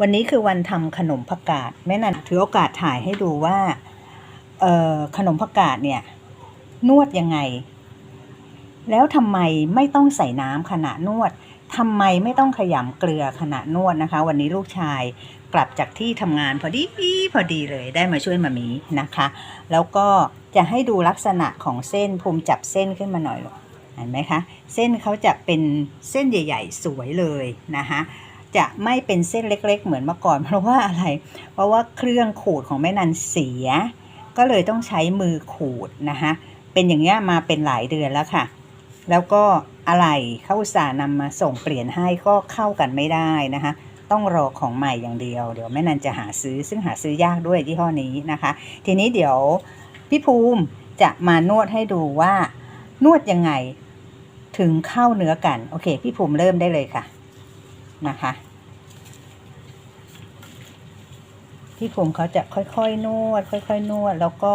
วันนี้คือวันทำขนมผักกาดแม่นันถือโอกาสถ่ายให้ดูว่าขนมผักกาดเนี่ย นวดยังไง แล้วทำไมไม่ต้องใส่น้ำขณะนวดทำไมไม่ต้องขยำเกลือขณะนวดนะคะ วันนี้ลูกชายกลับจากที่ทำงานพอดีพอดีเลยได้มาช่วยมามีนะคะ แล้วก็จะให้ดูลักษณะของเส้นภูมิจับเส้นขึ้นมาหน่อยหรอเห็นไหมคะ เส้นเขาจะเป็นเส้นใหญ่ ๆ สวยเลยนะคะ จะไม่เป็นเส้นเล็ก ๆ เหมือนเมื่อก่อน เพราะว่าอะไร เพราะว่าเครื่องขูดของแม่นันเสีย ก็เลยต้องใช้มือขูดนะคะเป็นอย่างนี้ยมาเป็นหลายเดือนแล้วค่ะ แล้วก็อะไรเข้าสาห์นำมาส่งเปลี่ยนให้ก็เข้ากันไม่ได้นะคะต้องรอของใหม่อย่างเดียว เดี๋ยวแม่นันจะหาซื้อ ซึ่งหาซื้อยากด้วยยี่ห้อนี้นะคะ ทีนี้เดี๋ยวพี่ภูมิจะมานวดให้ดูว่านวดยังไงถึงเข้าเนื้อกัน โอเค พี่ภูมิเริ่มได้เลยค่ะนะคะ พี่ภูมิเขาจะค่อยๆนวด ค่อยๆ นวด แล้วก็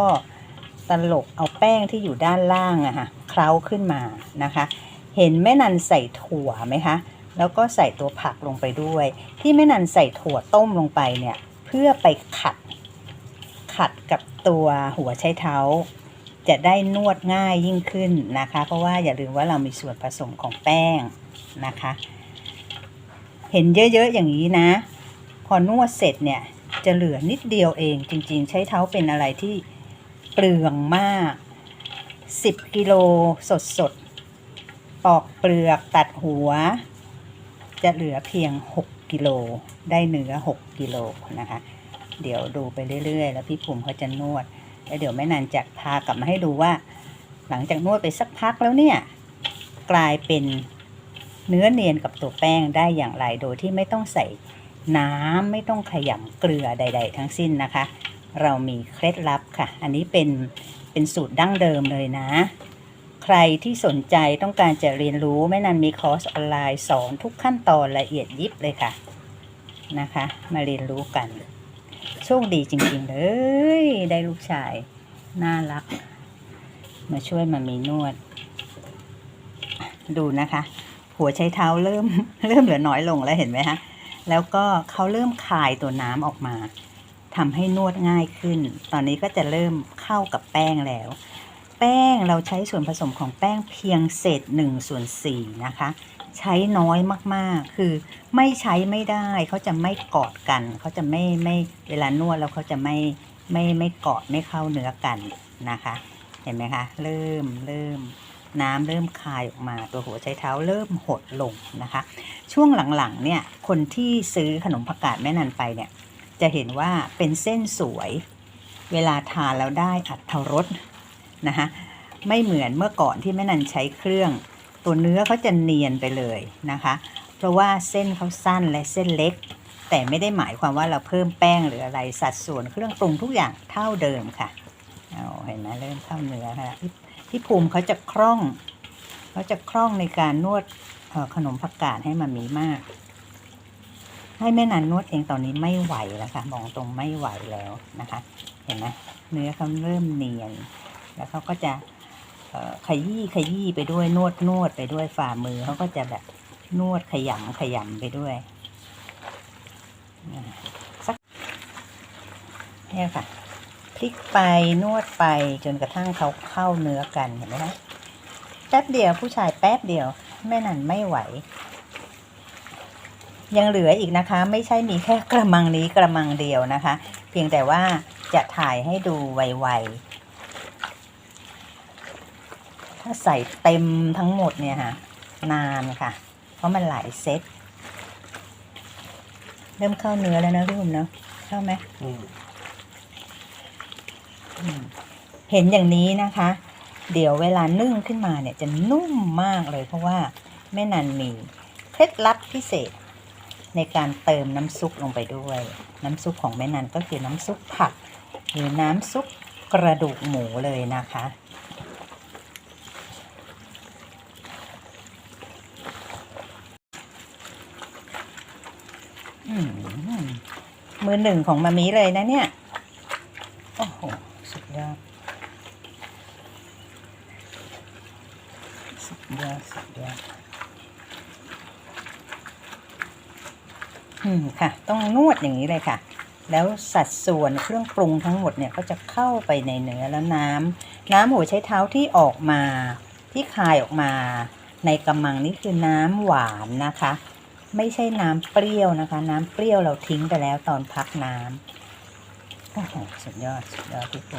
ตลบเอาแป้งที่อยู่ด้านล่างอะค่ะเคล้าขึ้นมานะคะ เห็นแม่นันใส่ถั่วไหมคะ แล้วก็ใส่ตัวผักลงไปด้วย ที่แม่นันใส่ถั่วต้มลงไปเนี่ยเพื่อไปขัด ขัดกับตัวหัวไชเท้า จะได้นวดง่ายยิ่งขึ้นนะคะ เพราะว่าอย่าลืมว่าเรามีส่วนผสมของแป้งนะคะ เห็นเยอะๆอย่างนี้นะ พอนวดเสร็จเนี่ย จะเหลือนิดเดียวเองจริงๆ ใช้เท้าเป็นอะไรที่เปลืองมาก 10 กิโลสดๆปอกเปลือกตัดหัว จะเหลือเพียง 6 กิโลได้เนื้อ 6 กิโลนะคะ เดี๋ยวดูไปเรื่อยๆ แล้วพี่ภูมิเขาจะนวด แล้วเดี๋ยวแม่นันจะพากลับมาให้ดูว่า หลังจากนวดไปสักพักแล้วเนี่ย กลายเป็นเนื้อเนียนกับตัวแป้งได้อย่างไรโดยที่ไม่ต้องใส่ น้ำไม่ต้องขยำเกลือใด ๆ ทั้งสิ้นนะคะ เรามีเคล็ดลับค่ะ อันนี้เป็นเป็นสูตรดั้งเดิมเลยนะ ใครที่สนใจต้องการจะเรียนรู้แม่นันมีคอร์สออนไลน์สอนทุกขั้นตอนละเอียดยิบเลยค่ะนะคะ มาเรียนรู้กัน โชคดีจริงๆเลย ได้ลูกชายน่ารัก มาช่วยมามีนวด ดูนะคะ หัวใช้เท้าเริ่ม เริ่มเหลือน้อยลงแล้วเห็นไหมคะ แล้วก็เขาเริ่มคายตัวน้ำออกมาทำให้นวดง่ายขึ้น ตอนนี้ก็จะเริ่มเข้ากับแป้งแล้ว แป้งเราใช้ส่วนผสมของแป้งเพียงเศษ1ส่วน4นะคะ ใช้น้อยมากๆ คือไม่ใช้ไม่ได้เขาจะไม่กอดกัน เขาจะไม่ไม่เวลานวดแล้วเขาจะไม่ไม่ไม่เกาะไม่เข้าเนื้อกันนะคะ เห็นไหมคะ เริ่มเริ่ม น้ำเริ่มคายออกมาตัวหัวใช้เท้าเริ่มหดลงนะคะ ช่วงหลังๆเนี่ยคนที่ซื้อขนมผักกาดแม่นันไปเนี่ยจะเห็นว่าเป็นเส้นสวย เวลาทานแล้วได้อัตรสนะคะไม่เหมือนเมื่อก่อนที่แม่นันใช้เครื่อง ตัวเนื้อเขาจะเนียนไปเลยนะคะ เพราะว่าเส้นเขาสั้นและเส้นเล็ก แต่ไม่ได้หมายความว่าเราเพิ่มแป้งหรืออะไรสัดส่วนเครื่องปรุงทุกอย่างเท่าเดิมค่ะเอาเห็นไหมเริ่มเข้าเนื้อค่ะ พี่ภูมิเขาจะคล่องเขาจะคล่องในการนวดขนมผักกาดให้มันมีมาก ให้แม่นันนวดเองตอนนี้ไม่ไหวแล้วค่ะบอกตรงไม่ไหวแล้วนะคะ เห็นไหมเนื้อเขาเริ่มเนียน แล้วเขาก็จะขยี้ขยี้ไปด้วยนวดนวดไปด้วยฝ่ามือเขาก็จะแบบนวดขยำขยำไปด้วยสักเนี่ยค่ะ พลิกไปนวดไปจนกระทั่งเขาเข้าเนื้อกันเห็นไหมคะแป๊บเดียวผู้ชายแป๊บเดียว แม่นันไม่ไหว ยังเหลืออีกนะคะ ไม่ใช่มีแค่กระมังนี้กระมังเดียวนะคะ เพียงแต่ว่าจะถ่ายให้ดูไวๆถ้าใส่เต็มทั้งหมดเนี่ยค่ะนานค่ะ เพราะมันหลายเซตเริ่มเข้าเนื้อแล้วนะพี่หุ่มเนาะเข้าไหมม เห็นอย่างนี้นะคะ เดี๋ยวเวลานึ่งขึ้นมาเนี่ยจะนุ่มมากเลย เพราะว่าแม่นันมีเคล็ดลับพิเศษ ในการเติมน้ำซุปลงไปด้วย น้ำซุปของแม่นันก็คือน้ำซุปผัก หรือน้ำซุปกระดูกหมูเลยนะคะมือหนึ่งของมามีเลยนะเนี่ย โอ้โห สุดยอด สุด ยอดสุดยอดหืมค่ะ ต้องนวดอย่างนี้เลยค่ะ แล้วสัดส่วนเครื่องปรุงทั้งหมดเนี่ยก็จะเข้าไปในเนื้อแล้วน้ำน้ำหัวใช้เท้าที่ออกมาที่คายออกมาในกำมังนี่คือน้ำหวานนะคะ ไม่ใช่น้ำเปรี้ยวนะคะ น้ำเปรี้ยวเราทิ้งไปแล้วตอนพักน้ำโอ้โหสุดยอดสุดยอดทุกค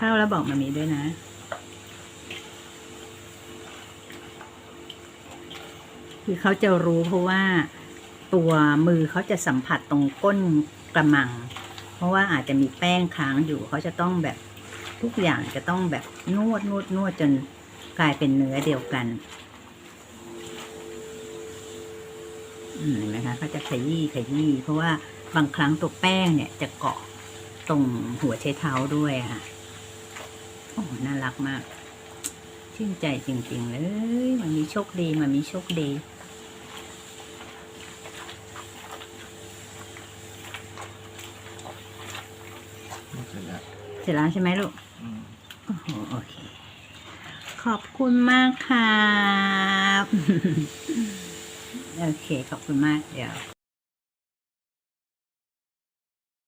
ข้าแล้วบอกมามีด้วยนะ คือเขาจะรู้เพราะว่าตัวมือเขาจะสัมผัสตรงก้นกระมัง เพราะว่าอาจจะมีแป้งค้างอยู่เขาจะต้องแบบทุกอย่างจะต้องแบบนวดนวดนวดจนกลายเป็นเนื้อเดียวกันเห็นไหมคะเขาจะขยี้ขยี้เพราะว่าบางครั้งตัวแป้งเนี่ยจะเกาะตรงหัวใช้เท้าด้วยค่ะ น่ารักมาก ชื่นใจจริง ๆ เลย มันมีโชคดี มันมีโชคดี เสร็จแล้วเสร็จแล้วใช่ไหมลูกอืมโอ้โหโอเค ขอบคุณมากครับ โอเค ขอบคุณมาก เดี๋ยว